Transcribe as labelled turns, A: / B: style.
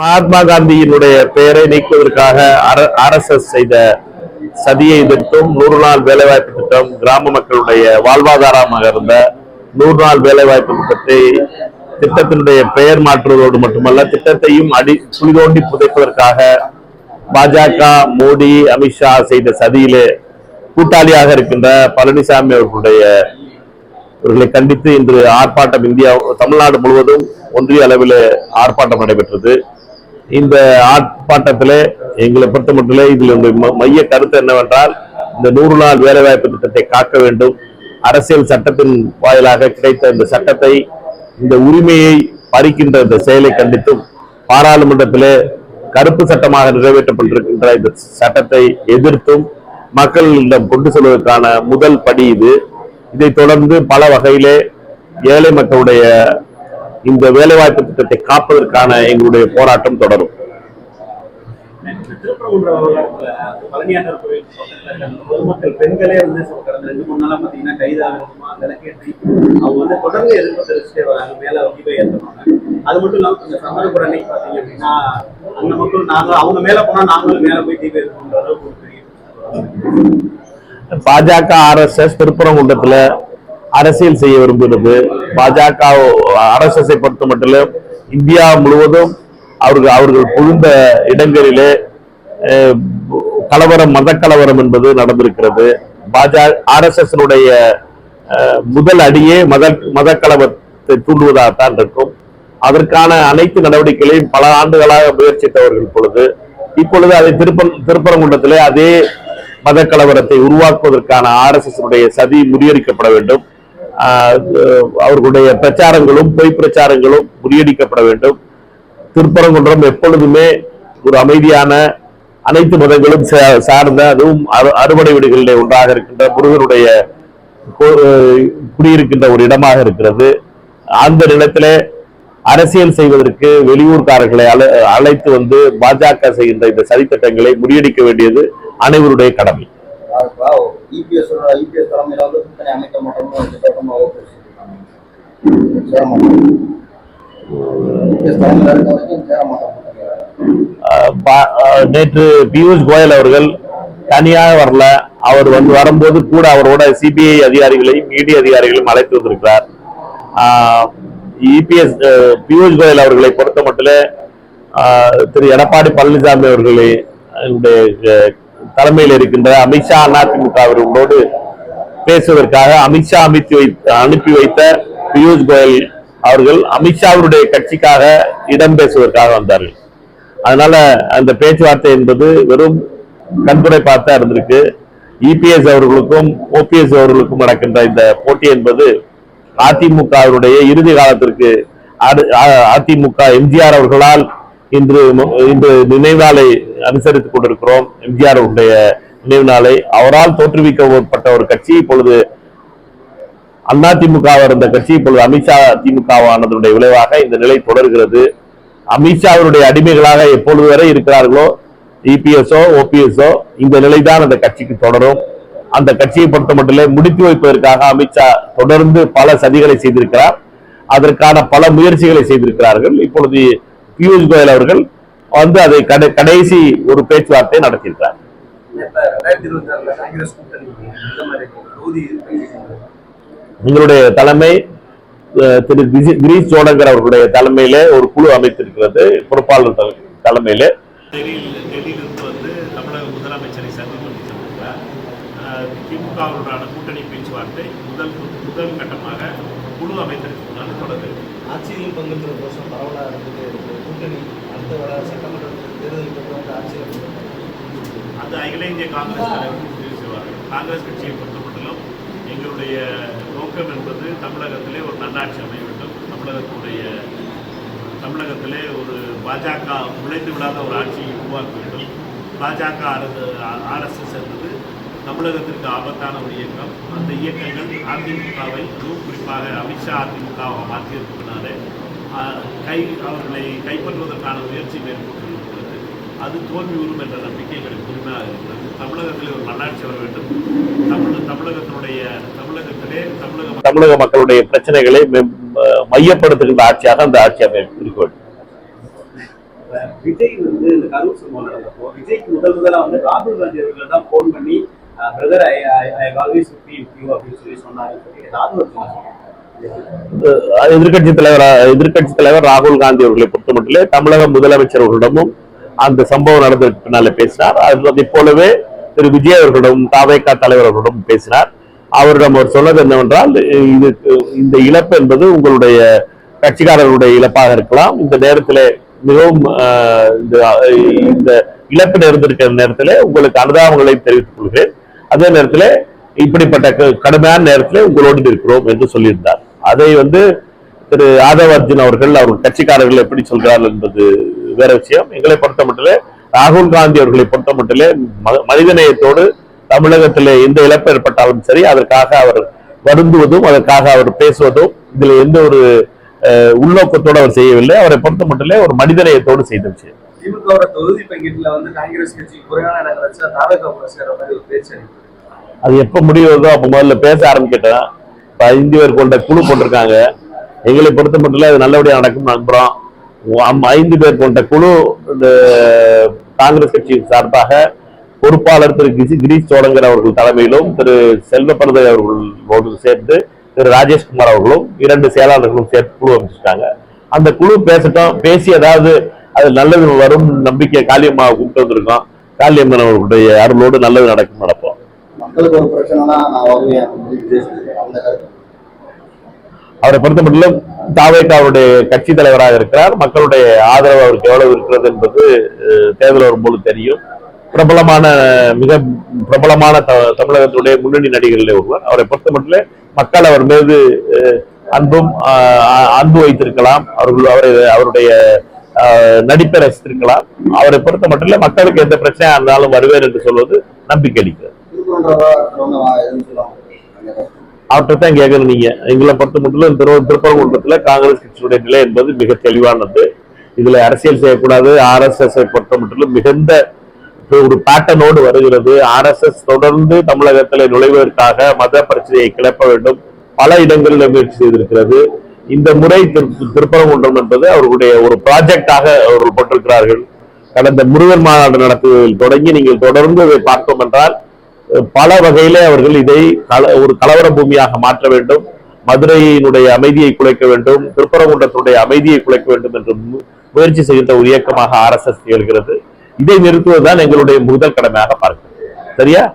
A: மகாத்மா காந்தியினுடைய பெயரை நீக்குவதற்காக R S S செய்த சதியை எதிர்த்தும் நூறு நாள் வேலைவாய்ப்பு திட்டம் கிராம மக்களுடைய வாழ்வாதாரமாக இருந்த நூறு நாள் வேலைவாய்ப்பு திட்டத்தை திட்டத்தினுடைய பெயர் மாற்றுவதோடு மட்டுமல்ல திட்டத்தையும் அடி குளிதோண்டி புதைப்பதற்காக பாஜக மோடி அமித்ஷா செய்த சதியிலே கூட்டாளியாக இருக்கின்ற பழனிசாமி அவர்களுடைய இவர்களை கண்டித்து இன்று ஆர்ப்பாட்டம் இந்தியா தமிழ்நாடு முழுவதும் ஒன்றிய அளவில் ஆர்ப்பாட்டம் நடைபெற்றது. இந்த ஆர்ப்பாட்டத்தில் எங்களை பொறுத்த மட்டிலே இதில் உங்கள் ம- மைய கருத்து என்னவென்றால் இந்த நூறு நாள் வேலைவாய்ப்பு திட்டத்தை காக்க வேண்டும். அரசியல் சட்டத்தின் வாயிலாக கிடைத்த இந்த சட்டத்தை இந்த உரிமையை பறிக்கின்ற இந்த செயலை கண்டித்தும் பாராளுமன்றத்திலே கருப்பு சட்டமாக நிறைவேற்றப்பட்டிருக்கின்ற இந்த சட்டத்தை எதிர்த்தும் மக்களிடம் கொண்டு செல்வதற்கான முதல் படி இது. இதைத் தொடர்ந்து பல வகையிலே ஏழை மக்களுடைய இந்த வேலைவாய்ப்பு திட்டத்தை காப்பதற்கான எங்களுடைய போராட்டம் தொடரும்.
B: அது மட்டும் இல்லாம இந்த சமரபுரம் அன்னைக்கு பாத்தீங்க அப்படின்னா அந்த மக்கள் நாங்க அவங்க மேல போனா நாங்களும் மேல போய் தீபம் இருக்கோன்ற அளவுக்கு
A: பாஜக ஆர்எஸ்எஸ் திருப்பரங்குன்றத்துல அரசியல் செய்ய விரும்புகிறது. பாஜக அரசை பொறுத்த மட்டும் இந்தியா முழுவதும் அவர்கள் அவர்கள் புகுந்த இடங்களிலே கலவரம் மத கலவரம் என்பது நடந்திருக்கிறது. பாஜக ஆர்எஸ்எஸ் முதல் அடியே மத மத கலவரத்தை தூண்டுவதாகத்தான் இருக்கும். அதற்கான அனைத்து நடவடிக்கைகளையும் பல ஆண்டுகளாக முயற்சித்தவர்கள் பொழுது இப்பொழுது அதை திருப்ப திருப்பரங்குன்றத்திலே அதே மத கலவரத்தை உருவாக்குவதற்கான ஆர்எஸ்எஸ் சதி முறியடிக்கப்பட வேண்டும். அவர்களுடைய பிரச்சாரங்களும் பொய் பிரச்சாரங்களும் முறியடிக்கப்பட வேண்டும். திருப்பரங்குன்றம் எப்பொழுதுமே ஒரு அமைதியான அனைத்து மதங்களும் சார்ந்த அதுவும் அறுவடை வீடுகளிலே ஒன்றாக இருக்கின்ற முருகனுடைய கோ- குடியிருக்கின்ற ஒரு இடமாக இருக்கிறது. அந்த நிலத்திலே அரசியல் செய்வதற்கு வெளியூர்காரர்களை அழை- அழைத்து வந்து பாஜக செய்கின்ற இந்த சதித்திட்டங்களை முறியடிக்க வேண்டியது அனைவருடைய கடமை.
C: இபிஎஸ் இபிஎஸ் தலைமையில வந்து கூட்டணி அமைக்க மாட்டோம்னு திட்டவட்டமாக பேசியிருக்காங்க. சேர மாட்டோம் இபிஎஸ் தலைமையில இருக்க வரைக்கும் சேர மாட்டோம்
A: நேற்று பியூஷ் கோயல் அவர்கள் தனியாக வரல. அவர் வந்து வரும்போது கூட அவரோட சிபிஐ அதிகாரிகளையும் இடி அதிகாரிகளையும் அழைத்து வந்திருக்கிறார். இபிஎஸ் பியூஷ் கோயல் அவர்களை பொறுத்த மட்டும் திரு எடப்பாடி பழனிசாமி அவர்களை தலைமையில் இருக்கின்ற அமித்ஷா அதிமுக அவர்களோடு பேசுவதற்காக அமித்ஷா அமைத்து வைத்த அனுப்பி வைத்த பியூஷ் கோயல் அவர்கள் அமித்ஷாவுடைய கட்சிக்காக இடம் பேசுவதற்காக வந்தார்கள். அதனால அந்த பேச்சுவார்த்தை என்பது வெறும் கண்துடை பார்த்தா இருந்திருக்கு. இபிஎஸ் அவர்களுக்கும் ஓபிஎஸ் அவர்களுக்கும் நடக்கின்ற இந்த போட்டி என்பது அதிமுகவினுடைய இறுதி காலத்திற்கு அடு- அதிமுக எம்ஜிஆர் அவர்களால் இன்று இன்று நினைவாலை அனுசரித்துக் கொண்டிருக்கிறோம். எம்ஜிஆர் உடைய நினைவு நாளை அவரால் தோற்றுவிக்கப்பட்ட ஒரு கட்சி இப்பொழுது அதிமுக இருந்த கட்சி இப்பொழுது அமித்ஷா திமுகவானதனுடைய விளைவாக இந்த நிலை தொடர்கிறது. அமித்ஷாவினுடைய அடிமைகளாக எப்பொழுது வரை இருக்கிறார்களோ இபிஎஸ்ஓ ஓபிஎஸ்ஓ இந்த நிலைதான் அந்த கட்சிக்கு தொடரும். அந்த கட்சியை பொறுத்த மட்டுமே முடித்து வைப்பதற்காக அமித்ஷா தொடர்ந்து பல சதிகளை செய்திருக்கிறார். அதற்கான பல முயற்சிகளை செய்திருக்கிறார்கள். இப்பொழுது பியூஷ் கோயல் அவர்கள் வந்து அதை கடை- கடைசி ஒரு பேச்சுவார்த்தை நடத்தியிருக்கிறார். எங்களுடைய தலைமை திரு கிரி- கிரீஷ் ஜோடங்கர் அவர்களுடைய தலைமையிலே ஒரு குழு அமைத்திருக்கிறது பொறுப்பாளர் தல- தலைமையிலே.
D: டெல்லியில் டெல்லியிலிருந்து வந்து தமிழக முதலமைச்சரை சந்தித்து திமுகவுடனான கூட்டணி பேச்சுவார்த்தை முதல் கட்டமாக குழு அமைத்திருக்கிறதுனால தொடங்குது
E: ஆட்சியில் பங்கேற்கிற கோஷம் பரவலாக இருந்துட்டு கூட்டணி அடுத்த வர சட்டமன்ற தேர்தலுக்கு வந்து ஆட்சியில்
D: அந்த அகில இந்திய காங்கிரஸ் தலைவர் முடிவு செய்வார்கள் காங்கிரஸ் கட்சியை பொறுத்தமட்டிலும் எங்களுடைய நோக்கம் என்பது தமிழகத்திலே ஒரு நல்லாட்சி அமைய வேண்டும். தமிழகத்துடைய தமிழகத்திலே ஒரு பாஜக நுழைந்து விடாத ஒரு ஆட்சியை உருவாக்க வேண்டும். பாஜக ஆர்எஸ்எஸ் என்பது தமிழகத்திற்கு ஆபத்தான ஒரு இயக்கம். அந்த இயக்கங்கள் அதிமுகவை அதுவும் குறிப்பாக அமித்ஷா அதிமுகவை மாற்றியிருப்பதனாலே ஆஹ், கை அவர்களை கைப்பற்றுவதற்கான முயற்சி மேற்கொண்டிருக்கிறது. அது தோல்வியுறும் என்ற நம்பிக்கை எங்களுக்கு முழுமையாக இருக்கிறது. தமிழகத்திலே ஒரு நல்லாட்சி வர வேண்டும். தமிழ் தமிழகத்தினுடைய தமிழகத்திலே தமிழக
A: தமிழக மக்களுடைய பிரச்சனைகளை மையப்படுத்துகின்ற ஆட்சியாக அந்த ஆட்சி அமைப்பு இருக்க வேண்டும்.
B: விஜய் வந்து இந்த கரூர் சம்பவம் நடந்தப்போ விஜய்க்கு முதல் முதலா வந்து ராகுல் காந்தி அவர்கள் தான் போன் பண்ணி brother I I always you சொல்லி சொன்னாரு ஏதாவது ஒரு
A: எதிர்கட்சி தலைவர் எதிர்கட்சி தலைவர் ராகுல் காந்தி அவர்களை பொறுத்தமட்டிலே மட்டும் தமிழக முதலமைச்சர் அவர்களிடமும் அந்த சம்பவம் நடந்த பின்னால பேசினார். அதை போலவே திரு. விஜய் அவர்களிடம் தாவேகா தலைவர் அவர்களிடம் பேசினார். அவரிடம் அவர் சொன்னது என்னவென்றால் இது இந்த இழப்பு என்பது உங்களுடைய கட்சிக்காரர்களுடைய இழப்பாக இருக்கலாம். இந்த நேரத்தில் மிகவும் இந்த இந்த இழப்பு நேர்ந்திருக்கிற நேரத்தில் உங்களுக்கு அனுதாபங்களை தெரிவித்துக் கொள்கிறேன். அதே நேரத்தில் இப்படிப்பட்ட க- கடுமையான நேரத்தில் உங்களோடு இருக்கிறோம் என்று சொல்லியிருந்தார். அதை வந்து திரு ஆதவ அர்ஜுன் அவர்கள் அவர் கட்சிக்காரர்கள் எப்படி சொல்கிறார்கள் என்பது வேற விஷயம். எங்களை பொறுத்த மட்டிலே ராகுல் காந்தி அவர்களை பொறுத்த மட்டிலே ம- மனிதநேயத்தோடு தமிழகத்திலே எந்த இழப்பு ஏற்பட்டாலும் சரி அதற்காக அவர் வருந்துவதும் அதற்காக அவர் பேசுவதும் இதுல எந்த ஒரு உள்நோக்கத்தோடு அவர் செய்யவில்லை. அவரை பொறுத்த மட்டிலே ஒரு மனிதநேயத்தோடு செய்த விஷயம்.
E: திமுகவோட தொகுதி பங்கீட்டுல வந்து காங்கிரஸ் கட்சி குறைவான இடங்கள் வச்சா தாவேகா கூட சேர்ற மாதிரி ஒரு பேச்சு
A: அது எப்ப முடியுதோ அப்ப முதல்ல பேச ஆரம்பிக்கிட்டேன் இப்ப ஐந்து பேர் கொண்ட குழு போட்டிருக்காங்க. எங்களை பொறுத்த மட்டும் அது நல்லபடியா நடக்கும் நம்புறோம் அம்- ஐந்து பேர் கொண்ட குழு இந்த காங்கிரஸ் கட்சியின் சார்பாக பொறுப்பாளர் திரு கிசி கிரீஷ் சோழங்கர் அவர்கள் தலைமையிலும் திரு செல்வப்பரதை அவர்களோடு சேர்த்து திரு ராஜேஷ்குமார் அவர்களும் இரண்டு செயலாளர்களும் சேர்த்து குழு அமைச்சிருக்காங்க. அந்த குழு பேசட்டும். பேசி ஏதாவது அது நல்லது வரும் நம்பிக்கை காளியம்மா கூப்பிட்டு வந்திருக்கோம். காளியம்மன் அவர்களுடைய அருளோடு நல்லது நடக்கும் நடப்போம். அவரை பொறுத்த மட்டும் தாவேக்காவுடைய கட்சி தலைவராக இருக்கிறார். மக்களுடைய ஆதரவு அவருக்கு எவ்வளவு இருக்கிறது என்பது தேர்தல் வரும்போது தெரியும். பிரபலமான மிக பிரபலமான தமிழகத்துடைய முன்னணி நடிகர்களில் ஒருவர். அவரை பொறுத்த மட்டும் மக்கள் அவர் மீது அன்பும் அன்பு வைத்திருக்கலாம். அவர்கள் அவரை அவருடைய நடிப்பை ரசித்திருக்கலாம் அவரை பொறுத்த மட்டும் மக்களுக்கு எந்த பிரச்சனையா இருந்தாலும் வருவேன் என்று சொல்வது நம்பிக்கை அளிக்கிறது. அவற்றை தான் கேட்கணும் நீங்க. எங்களை பொறுத்த மட்டும் திரு திருப்பரங்குன்றத்துல காங்கிரஸ் கட்சியுடைய நிலை என்பது மிக தெளிவானது. இதுல அரசியல் செய்யக்கூடாது. ஆர்எஸ்எஸ் பொறுத்த மட்டும் மிகுந்த ஒரு பேட்டர்னோடு வருகிறது. ஆர்எஸ்எஸ் தொடர்ந்து தமிழகத்தில் நுழைவதற்காக மத பிரச்சனையை கிளப்ப வேண்டும். பல இடங்களில் முயற்சி செய்திருக்கிறது. இந்த முறை திருப்பரங்குன்றம் என்பது அவர்களுடைய ஒரு ப்ராஜெக்டாக அவர்கள் போட்டிருக்கிறார்கள். கடந்த முருகன் மாநாடு நடத்துவதில் தொடங்கி நீங்கள் தொடர்ந்து இதை பார்த்தோம் என்றால் பல வகையிலே அவர்கள் இதை ஒரு கலவர பூமியாக மாற்ற வேண்டும். மதுரையினுடைய அமைதியை குலைக்க வேண்டும். திருப்பரங்குன்றத்தினுடைய அமைதியை குலைக்க வேண்டும் என்று மு- முயற்சி செய்கின்ற ஒரு இயக்கமாக ஆர்எஸ்எஸ் திகழ்கிறது. இதை நிறுத்துவதுதான் எங்களுடைய முதல் கடமையாக பார்க்கிறோம். சரியா?